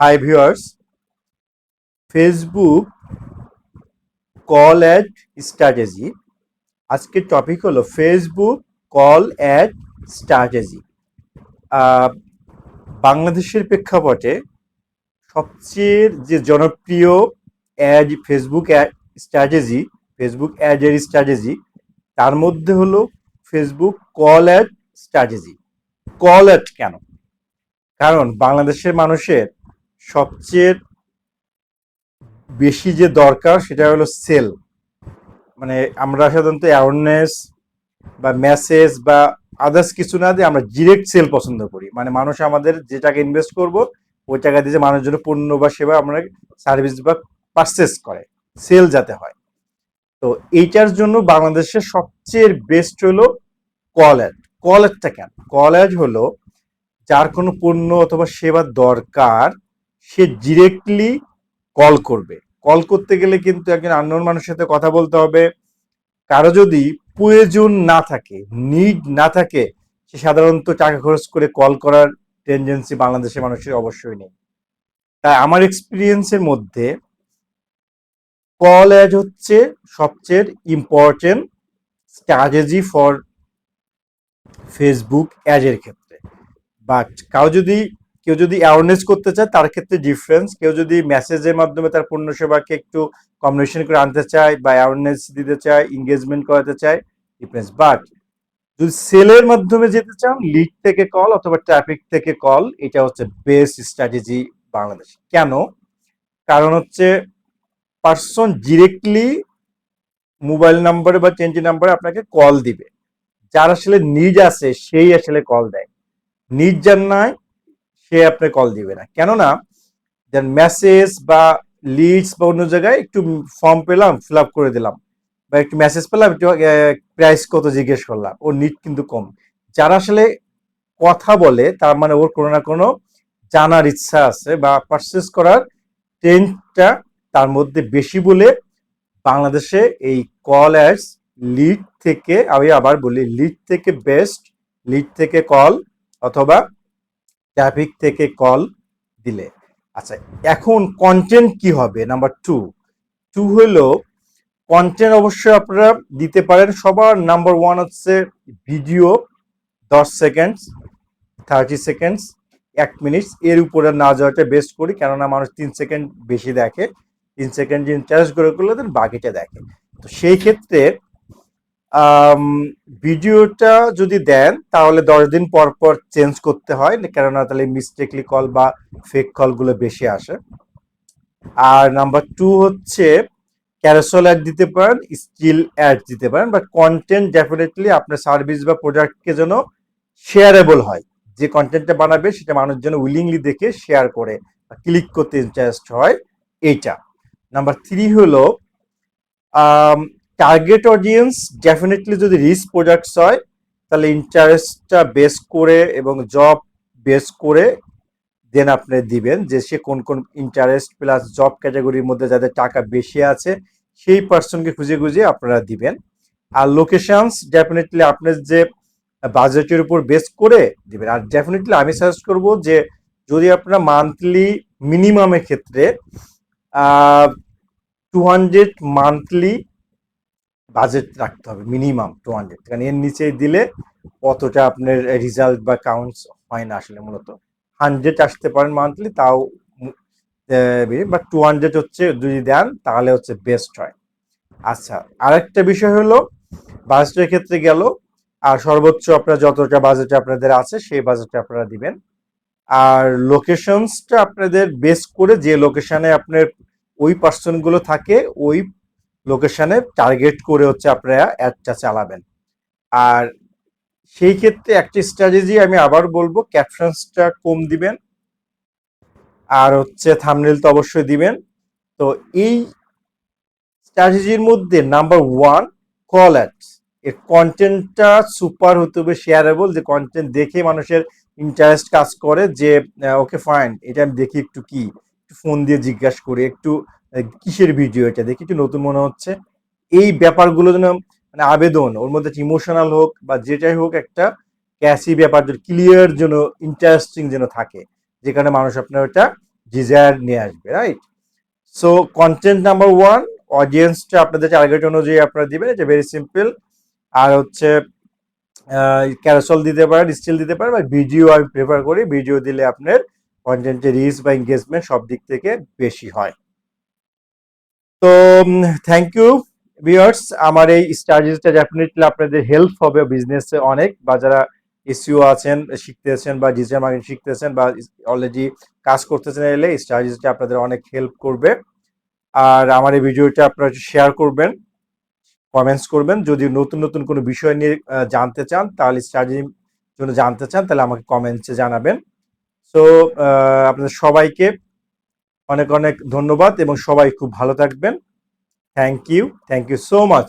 Hi viewers Facebook call ad strategy আজকের topic হলো Facebook call ad strategy বাংলাদেশের প্রেক্ষাপটে সবচেয়ে যে জনপ্রিয় ad Facebook ad strategy Facebook অ্যাডের স্ট্র্যাটেজি তার মধ্যে হলো Facebook call ad strategy call ad কেন? কারণ বাংলাদেশের মানুষের সবচেয়ে বেশি যে দরকার সেটা হলো সেল। মানে আমরা সাধারণত অ্যাওয়ারনেস বা মেসেজ বা আদার্স কিছু না দিয়ে আমরা ডিরেক্ট সেল পছন্দ করি। মানে মানুষ আমাদের যে টাকা ইনভেস্ট করব, ওই টাকা দিয়ে মানুষের জন্য পণ্য বা সেবা আমরা সার্ভিস বা পারচেস করে সেল যাতে হয়। তো এইটার জন্য বাংলাদেশের সবচেয়ে বেস্ট হলো কল অ্যাড কল অ্যাডটা কেন? কল অ্যাড হলো যার কোনো পণ্য অথবা সেবার দরকার সে ডিরেক্টলি কল করবে। কল করতে গেলে কিন্তু একজন আননোন মানুষের সাথে কথা বলতে হবে। কারও যদি প্রয়োজন না থাকে নিড না থাকে, সে সাধারণত টাকা খরচ করে কল করার টেন্ডেন্সি বাংলাদেশের মানুষের অবশ্যই নেই। তাই আমার এক্সপিরিয়েন্সের মধ্যে কল অ্যাড হচ্ছে সবচেয়ে ইম্পর্টেন্ট স্ট্র্যাটেজি ফর ফেসবুক অ্যাডের ক্ষেত্রে। বাট কাউ যদি কেউ যদি অ্যাওয়ারনেস করতে চায়, তার ক্ষেত্রে ডিফারেন্স কেউ যদি মেসেজের মাধ্যমে তার পণ্য সেবাকে একটু কমিউনিকেশন করে আনতে চায় বা অ্যাওয়ারনেস দিতে চায় এঙ্গেজমেন্ট করাতে চায় ডিফারেন্স বাট যদি সেলের মাধ্যমে যেতে চান লিড থেকে কল অথবা ট্রাফিক থেকে কল এটা হচ্ছে বেস্ট স্ট্র্যাটেজি বাংলাদেশ। কেন? কারণ হচ্ছে পার্সন ডিরেক্টলি মোবাইল নাম্বারে বা টেন্টি নাম্বারে আপনাকে কল দিবে। যার আসলে নিজ আছে, সেই আসলে কল দেয়। নিজ যার নাই সে আপনার কল দিবে না। কেননা দেন মেসেজ বা লিডস বা অন্য জায়গায় একটু ফর্ম পেলাম ফিল আপ করে দিলাম বা একটু মেসেজ পেলাম, একটু প্রাইস কত জিজ্ঞেস করলাম, ওর নিড কিন্তু কম। যারা আসলে কথা বলে, তার মানে ওর কোনো না কোনো জানার ইচ্ছা আছে বা পারচেস করার ট্রেন্ডটা তার মধ্যে বেশি বলে বাংলাদেশে এই কল অ্যাডস লিড থেকে, আমি আবার বলি লিড থেকে বেস্ট লিড থেকে কল অথবা ট্রাফিক থেকে কল দিলে। আচ্ছা এখন কন্টেন্ট কি হবে? নাম্বার টু টু হলো কন্টেন্ট অবশ্যই আপনারা দিতে পারেন। সবার নাম্বার ওয়ান হচ্ছে ভিডিও দশ সেকেন্ডস থার্টি সেকেন্ডস এক মিনিট এর উপরে না যাওয়াটা বেস্ট করি। কেননা মানুষ তিন সেকেন্ড বেশি দেখে, তিন সেকেন্ড ইন্টারেস্ট করে করলে দেন বাকিটা দেখে। তো সেই ক্ষেত্রে ভিডিওটা যদি দেন, তাহলে দশ দিন পর পর চেঞ্জ করতে হয়, কেননা তাহলে মিস্টেকলি কল বা ফেক কলগুলো বেশি আসে। আর নাম্বার টু হচ্ছে ক্যারোসল অ্যাড দিতে পারেন স্টিল অ্যাড দিতে পারেন বাট কন্টেন্ট ডেফিনেটলি আপনার সার্ভিস বা প্রোডাক্টকে যেন শেয়ারেবল হয়। যে কন্টেন্টটা বানাবে, সেটা মানুষ যেন উইলিংলি দেখে শেয়ার করে ক্লিক করতে ইন্টারেস্ট হয়, এইটা। নাম্বার থ্রি হলো টার্গেট অডিয়েন্স ডেফিনেটলি যদি রিস্ক প্রোডাক্টস হয়, তাহলে ইন্টারেস্টটা বেস করে এবং জব বেস করে দেন আপনি দিবেন যে সে কোন কোন ইন্টারেস্ট প্লাস জব ক্যাটাগরির মধ্যে যাদের টাকা বেশি আছে, সেই পার্সনকে খুঁজে খুঁজে আপনারা দিবেন। আর লোকেশনস ডেফিনেটলি আপনার যে বাজেটের উপর বেস করে দিবেন। আর ডেফিনেটলি আমি সাজেস্ট করব যে যদি আপনারা মান্থলি মিনিমামের ক্ষেত্রে টু হান্ড্রেড মান্থলি বাজেট রাখতে হবে মিনিমাম টু হান্ড্রেড কারণ এর নিচে দিলে অতটা আপনার রেজাল্ট বা কাউন্টস হয় না আসলে মূলত। হান্ড্রেড আসতে পারেন মান্থলি তাও বাট টু হান্ড্রেড হচ্ছে যদি দেন, তাহলে হচ্ছে বেস্ট হয়। আচ্ছা আরেকটা বিষয় হলো বাজেটের ক্ষেত্রে গেল, আর সর্বোচ্চ আপনার যতটা বাজেট আপনাদের আছে, সেই বাজেটে আপনারা দিবেন। আর লোকেশনসটা আপনাদের বেস করে যে লোকেশনে আপনার ওই পার্সনগুলো থাকে, ওই লোকেশনে টার্গেট করে হচ্ছে আপনারা অ্যাডটা চালাবেন। আর সেই ক্ষেত্রে একটি স্ট্র্যাটেজি আমি আবার বলব ক্যাপশনসটা কম দিবেন, আর হচ্ছে থামনেল তো অবশ্যই দিবেন। তো এই স্ট্র্যাটেজির মধ্যে নাম্বার ওয়ান কল অ্যাডস এর কন্টেন্টটা সুপার হতে হবে শেয়ারেবল যে কন্টেন্ট দেখে মানুষের ইন্টারেস্ট কাজ করে যে ওকে ফাইন এটা আমি দেখি একটু কি? একটু ফোন দিয়ে জিজ্ঞাসা করি, একটু কিসের ভিডিও এটা দেখি একটু নতুন মনে হচ্ছে? এই ব্যাপারগুলো যেন মানে আবেদন, ওর মধ্যে ইমোশনাল হোক বা যেটাই হোক একটা ক্যাসি ব্যাপার ক্লিয়ার যেন ইন্টারেস্টিং যেন থাকে, যে কারণে মানুষ আপনার ওটা ডিজায়ার নিয়ে আসবে right so content number one অডিয়েন্সটা আপনাদের টার্গেট অনুযায়ী আপনারা দিবেন, এটা ভেরি সিম্পল আর হচ্ছে ক্যারাসল দিতে পারেন স্টিল দিতে পারেন বা ভিডিও আমি প্রেফার করি ভিডিও দিলে আপনার কন্টেন্টের রিচ বা এঙ্গেজমেন্ট সব দিক থেকে বেশি হয়। তো থ্যাংক ইউ ভিউয়ার্স আমার এই স্ট্র্যাটেজিটা ডেফিনেটলি আপনাদের হেল্প হবে বিজনেসে অনেক বা যারা এসিও আছেন, শিখতেছেন বা ডিজিটাল মার্কেটিং শিখতেছেন বা অলরেডি কাজ করতেছেন, এলে স্ট্র্যাটেজিটা আপনাদের অনেক হেল্প করবে। আর আমার এই ভিডিওটা আপনারা শেয়ার করবেন কমেন্টস করবেন। যদি নতুন নতুন কোনো বিষয় নিয়ে জানতে চান, তাহলে স্ট্র্যাটেজি জন্য জানতে চান, তাহলে আমাকে কমেন্টসে জানাবেন। সো আপনাদের সবাইকে অনেক অনেক ধন্যবাদ এবং সবাই খুব ভালো থাকবেন। Thank you thank you so much